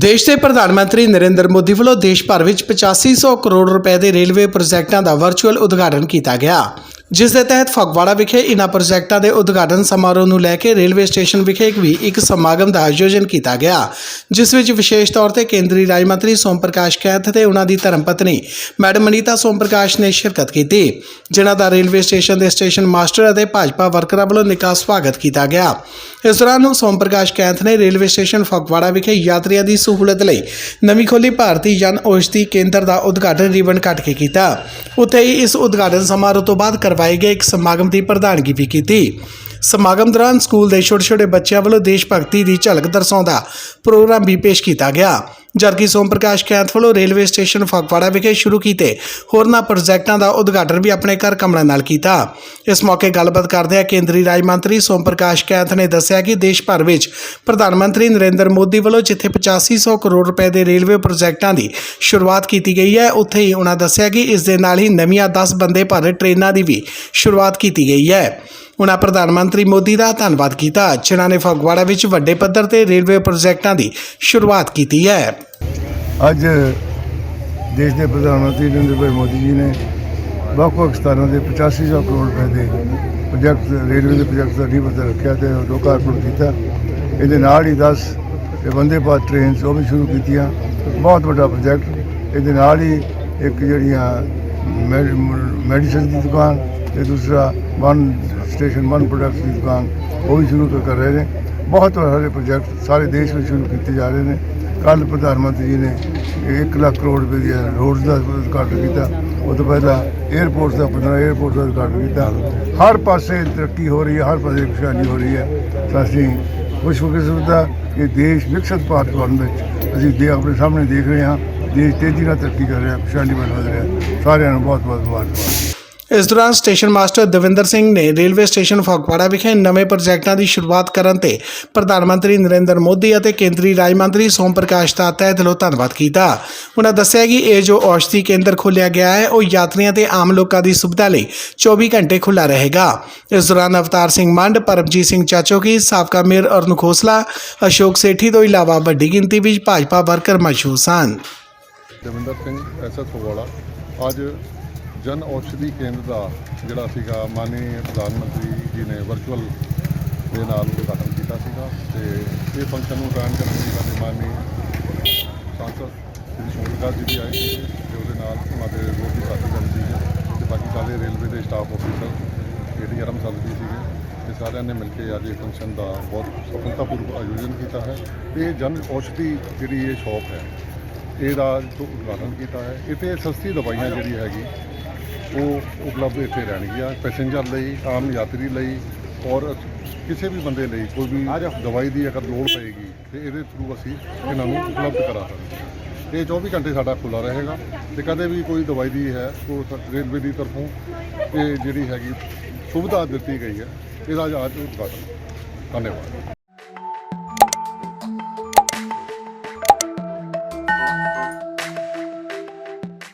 ਦੇਸ਼ ਦੇ ਪ੍ਰਧਾਨ ਮੰਤਰੀ ਨਰਿੰਦਰ ਮੋਦੀ ਵੱਲੋਂ ਦੇਸ਼ ਭਰ ਵਿੱਚ 8500 ਕਰੋੜ ਰੁਪਏ ਦੇ ਰੇਲਵੇ ਪ੍ਰੋਜੈਕਟਾਂ ਦਾ ਵਰਚੁਅਲ ਉਦਘਾਟਨ ਕੀਤਾ ਗਿਆ। ਜਿਸ ਦੇ ਤਹਿਤ ਫਗਵਾੜਾ ਵਿਖੇ ਇਨ੍ਹਾਂ ਪ੍ਰੋਜੈਕਟਾਂ ਦੇ ਉਦਘਾਟਨ ਸਮਾਰੋਹ ਨੂੰ ਲੈ ਕੇ ਰੇਲਵੇ ਸਟੇਸ਼ਨ ਵਿਖੇ ਵੀ ਇੱਕ ਸਮਾਗਮ ਦਾ ਆਯੋਜਨ ਕੀਤਾ ਗਿਆ, ਜਿਸ ਵਿੱਚ ਵਿਸ਼ੇਸ਼ ਤੌਰ ਤੇ ਕੇਂਦਰੀ ਰਾਜ ਮੰਤਰੀ ਸੋਮ ਪ੍ਰਕਾਸ਼ ਕੈਥ ਤੇ ਉਹਨਾਂ ਦੀ ਧਰਮ ਪਤਨੀ ਮੈਡਮ ਅਨੀਤਾ ਸੋਮ ਪ੍ਰਕਾਸ਼ ਨੇ ਸ਼ਿਰਕਤ ਕੀਤੀ, ਜਿਨ੍ਹਾਂ ਦਾ ਰੇਲਵੇ ਸਟੇਸ਼ਨ ਦੇ ਸਟੇਸ਼ਨ ਮਾਸਟਰ ਅਤੇ ਭਾਜਪਾ ਵਰਕਰਾਂ ਵੱਲੋਂ ਨਿੱਘਾ ਸਵਾਗਤ ਕੀਤਾ ਗਿਆ। ਇਸ ਦੌਰਾਨ ਸੋਮ ਪ੍ਰਕਾਸ਼ ਕੈਂਥ ਨੇ ਰੇਲਵੇ ਸਟੇਸ਼ਨ ਫਗਵਾੜਾ ਵਿਖੇ ਯਾਤਰੀਆਂ ਦੀ ਸਹੂਲਤ ਲਈ ਨਵੀਂ ਖੋਲੀ ਭਾਰਤੀ ਜਨ ਔਸ਼ਧੀ ਕੇਂਦਰ ਦਾ ਉਦਘਾਟਨ ਰਿਬਨ ਕੱਟ ਕੇ ਕੀਤਾ। ਉੱਥੇ ਹੀ ਇਸ ਉਦਘਾਟਨ ਸਮਾਰੋਹ ਤੋਂ ਬਾਅਦ ਕਰਵਾਏ ਗਏ ਇੱਕ ਸਮਾਗਮ ਦੀ ਪ੍ਰਧਾਨਗੀ ਵੀ ਕੀਤੀ। ਸਮਾਗਮ ਦੌਰਾਨ ਸਕੂਲ ਦੇ ਛੋਟੇ-ਛੋਟੇ ਬੱਚਿਆਂ ਵੱਲੋਂ ਦੇਸ਼ ਭਗਤੀ ਦੀ ਝਲਕ ਦਰਸਾਉਂਦਾ ਪ੍ਰੋਗਰਾਮ ਵੀ ਪੇਸ਼ ਕੀਤਾ ਗਿਆ। ਜਦਕਿ ਸੋਮ ਪ੍ਰਕਾਸ਼ ਕੈਂਥ ਵੱਲੋਂ ਰੇਲਵੇ ਸਟੇਸ਼ਨ ਫਗਵਾੜਾ ਵਿਖੇ ਸ਼ੁਰੂ ਕੀਤੇ ਹੋਰਨਾਂ ਪ੍ਰੋਜੈਕਟਾਂ ਦਾ ਉਦਘਾਟਨ ਵੀ ਆਪਣੇ ਘਰ ਕਮਰਾਂ ਨਾਲ ਕੀਤਾ। ਇਸ ਮੌਕੇ ਗੱਲਬਾਤ ਕਰਦਿਆਂ ਕੇਂਦਰੀ ਰਾਜ ਮੰਤਰੀ ਸੋਮ ਪ੍ਰਕਾਸ਼ ਕੈਂਥ ਨੇ ਦੱਸਿਆ ਕਿ ਦੇਸ਼ ਭਰ ਵਿੱਚ ਪ੍ਰਧਾਨ ਮੰਤਰੀ ਨਰਿੰਦਰ ਮੋਦੀ ਵੱਲੋਂ ਜਿੱਥੇ 8500 ਕਰੋੜ ਰੁਪਏ ਦੇ ਰੇਲਵੇ ਪ੍ਰੋਜੈਕਟਾਂ ਦੀ ਸ਼ੁਰੂਆਤ ਕੀਤੀ ਗਈ ਹੈ, ਉੱਥੇ ਹੀ ਉਹਨਾਂ ਦੱਸਿਆ ਕਿ ਇਸ ਦੇ ਨਾਲ ਹੀ ਨਵੀਆਂ 10 ਬੰਦੇ ਭਾਰਤ ਟ੍ਰੇਨਾਂ ਦੀ ਵੀ ਸ਼ੁਰੂਆਤ ਕੀਤੀ ਗਈ ਹੈ। ਉਹਨਾਂ ਪ੍ਰਧਾਨ ਮੰਤਰੀ ਮੋਦੀ ਦਾ ਧੰਨਵਾਦ ਕੀਤਾ, ਜਿਨ੍ਹਾਂ ਨੇ ਫਗਵਾੜਾ ਵਿੱਚ ਵੱਡੇ ਪੱਧਰ ਤੇ ਰੇਲਵੇ ਪ੍ਰੋਜੈਕਟਾਂ ਦੀ ਸ਼ੁਰੂਆਤ ਕੀਤੀ ਹੈ। ਅੱਜ ਦੇਸ਼ ਦੇ ਪ੍ਰਧਾਨ ਮੰਤਰੀ ਨਰਿੰਦਰ ਭਾਈ ਮੋਦੀ ਜੀ ਨੇ ਵੱਖ-ਵੱਖ ਸਥਾਨਾਂ ਦੇ 8500 ਕਰੋੜ ਰੁਪਏ ਦੇ ਪ੍ਰੋਜੈਕਟ, ਰੇਲਵੇ ਦੇ ਪ੍ਰੋਜੈਕਟ ਦਾ ਨੀਂਹ ਪੱਥਰ ਰੱਖਿਆ ਤੇ ਲੋਕਾਰਪਣ ਕੀਤਾ। ਇਹਦੇ ਨਾਲ ਹੀ 10 ਇਹ ਵੰਦੇ ਭਾਰਤ ਟ੍ਰੇਨਸ ਉਹ ਵੀ ਸ਼ੁਰੂ ਕੀਤੀਆਂ। ਬਹੁਤ ਵੱਡਾ ਪ੍ਰੋਜੈਕਟ। ਇਹਦੇ ਨਾਲ ਹੀ ਇੱਕ ਜਿਹੜੀਆਂ ਮੈਡੀਸਨ ਦੀ ਦੁਕਾਨ ਤੇ ਦੂਸਰਾ ਵਨ ਸਟੇਸ਼ਨ ਵਨ ਪ੍ਰੋਡਕਟਸ ਦੀ ਦੁਕਾਨ, ਉਹ ਵੀ ਸ਼ੁਰੂ ਕਰ ਰਹੇ ਨੇ। ਬਹੁਤ ਸਾਰੇ ਪ੍ਰੋਜੈਕਟ ਸਾਰੇ ਦੇਸ਼ ਵਿੱਚ ਸ਼ੁਰੂ ਕੀਤੇ ਜਾ ਰਹੇ ਨੇ। ਕੱਲ ਪ੍ਰਧਾਨ ਮੰਤਰੀ ਜੀ ਨੇ 1 ਲੱਖ ਕਰੋੜ ਰੁਪਏ ਦੀ ਰੋਡਸ ਦਾ ਉਦਘਾਟਨ ਕੀਤਾ। ਉਹ ਤੋਂ ਪਹਿਲਾਂ 에ਅਰਪੋਰਟਸ ਦਾ 15 에ਅਰਪੋਰਟਸ ਦਾ ਉਦਘਾਟਨ ਕੀਤਾ। ਹਰ ਪਾਸੇ ਤਰੱਕੀ ਹੋ ਰਹੀ ਹੈ, ਹਰ ਪਾਸੇ ਖੁਸ਼ਹਾਲੀ ਹੋ ਰਹੀ ਹੈ। ਤਾਂ ਅਸੀਂ ਖੁਸ਼ਕਿਸਮਤ ਦਾ ਕਿ ਦੇਸ਼ ਵਿਕਸਿਤ ਭਾਰਤ ਬਣਨ ਵਿੱਚ ਅਸੀਂ ਦੇ ਆਪਣੇ ਸਾਹਮਣੇ ਦੇਖ ਰਹੇ ਹਾਂ। ਦੇਸ਼ ਤੇਜ਼ੀ ਨਾਲ ਤਰੱਕੀ ਕਰ ਰਿਹਾ, ਖੁਸ਼ਹਾਲੀ ਵੱਲ ਵਧ ਰਿਹਾ। ਸਾਰਿਆਂ ਨੂੰ ਬਹੁਤ ਬਹੁਤ ਮੁਬਾਰਕਬਾਦ। ਇਸ ਦੌਰਾਨ ਸਟੇਸ਼ਨ ਮਾਸਟਰ ਦਵਿੰਦਰ ਸਿੰਘ ਨੇ ਰੇਲਵੇ ਸਟੇਸ਼ਨ ਫਗਵਾੜਾ ਵਿਖੇ ਨਵੇਂ ਪ੍ਰੋਜੈਕਟਾਂ ਦੀ ਸ਼ੁਰੂਆਤ ਕਰਨ ਤੇ ਪ੍ਰਧਾਨ ਮੰਤਰੀ ਨਰਿੰਦਰ ਮੋਦੀ ਅਤੇ ਕੇਂਦਰੀ ਰਾਜ ਮੰਤਰੀ ਸੋਮ ਪ੍ਰਕਾਸ਼ ਦਾ ਤਹਿ ਦਿਲੋਂ ਧੰਨਵਾਦ ਕੀਤਾ। ਉਹਨਾਂ ਦੱਸਿਆ ਕਿ ਇਹ ਜੋ ਔਸ਼ਧੀ ਕੇਂਦਰ ਖੋਲ੍ਹਿਆ ਗਿਆ ਹੈ, ਉਹ ਯਾਤਰੀਆਂ ਤੇ ਆਮ ਲੋਕਾਂ ਦੀ ਸੁਵਿਧਾ ਲਈ 24 ਘੰਟੇ ਖੁੱਲ੍ਹਾ ਰਹੇਗਾ। ਇਸ ਦੌਰਾਨ ਅਵਤਾਰ ਸਿੰਘ ਮੰਡ, ਪਰਮਜੀਤ ਸਿੰਘ ਚਾਚੋਕੀ ਸਾਬਕਾ ਮੇਅਰ ਅਰੁਣ ਖੋਸਲਾ, ਅਸ਼ੋਕ ਸੇਠੀ ਤੋਂ ਇਲਾਵਾ ਵੱਡੀ ਗਿਣਤੀ ਵਿੱਚ ਭਾਜਪਾ ਵਰਕਰ ਮੌਜੂਦ ਸਨ। ਦਵਿੰਦਰ ਸਿੰਘ ਐਸਐਸ ਫਗਵਾੜਾ। ਅੱਜ ਜਨ ਔਸ਼ਧੀ ਕੇਂਦਰ ਦਾ ਜਿਹੜਾ ਸੀਗਾ ਮਾਨਨੀय ਪ੍ਰਧਾਨ ਮੰਤਰੀ ਜੀ ਨੇ ਵਰਚੁਅਲ ਦੇ ਨਾਲ ਉਦਘਾਟਨ ਕੀਤਾ ਸੀਗਾ ਤੇ ਇਹ ਫੰਕਸ਼ਨ ਨੂੰ ਅਟੈਂਡ ਕਰਨ ਲਈ ਸਾਡੇ ਮਾਨੀ ਸਾਂਸਦ ਸ੍ਰੀ ਸੋਨਿਕਾ ਜੀ ਵੀ ਆਏ ਸੀ ਤੇ ਉਹਦੇ ਨਾਲ ਉਹਨਾਂ ਦੇ ਹੋਰ ਵੀ ਸਾਥੀਗਣ ਸੀ ਤੇ ਬਾਕੀ ਸਾਰੇ ਰੇਲਵੇ ਦੇ ਸਟਾਫ ਆਫੀਸਰ ਜਿਹੜੀ ਸਾਹਿਬ ਜੀ ਸੀਗੇ ਤੇ ਸਾਰਿਆਂ ਨੇ ਮਿਲ ਕੇ ਅੱਜ ਇਹ ਫੰਕਸ਼ਨ ਦਾ ਬਹੁਤ ਸਫਲਤਾਪੂਰਵਕ ਆਯੋਜਨ ਕੀਤਾ ਹੈ। ਤੇ ਇਹ ਜਨ ਔਸ਼ਧੀ ਜਿਹੜੀ ਇਹ ਸ਼ਾਪ ਹੈ, ਇਹਦਾ ਜੋ ਉਦਘਾਟਨ ਕੀਤਾ ਹੈ। ਇੱਥੇ ਸਸਤੀ ਦਵਾਈਆਂ ਜਿਹੜੀ ਹੈਗੀ ਉਹ ਉਪਲਬਧ ਇੱਥੇ ਰਹਿਣਗੀਆਂ ਪੈਸੇਂਜਰ ਲਈ ਆਮ ਯਾਤਰੀ ਲਈ ਔਰ ਕਿਸੇ ਵੀ ਬੰਦੇ ਲਈ ਕੋਈ ਵੀ ਦਵਾਈ ਦੀ ਅਗਰ ਲੋੜ ਪਏਗੀ ਤੇ ਇਹਦੇ ਥਰੂ ਅਸੀਂ ਇਹਨਾਂ ਨੂੰ ਉਪਲਬਧ ਕਰਾ ਸਕਦੇ ਹਾਂ। ਇਹ 24 ਘੰਟੇ ਸਾਡਾ ਖੁੱਲਾ ਰਹੇਗਾ ਤੇ ਕਦੇ ਵੀ ਕੋਈ ਦਵਾਈ ਦੀ ਹੈ ਉਹ ਰੇਲਵੇ ਦੀ ਤਰਫੋਂ ਇਹ ਜਿਹੜੀ ਹੈਗੀ ਸੁਵਿਧਾ ਦਿੱਤੀ ਗਈ ਹੈ ਇਹਦਾ ਅੱਜ ਉਦਘਾਟਨ ਧੰਨਵਾਦ।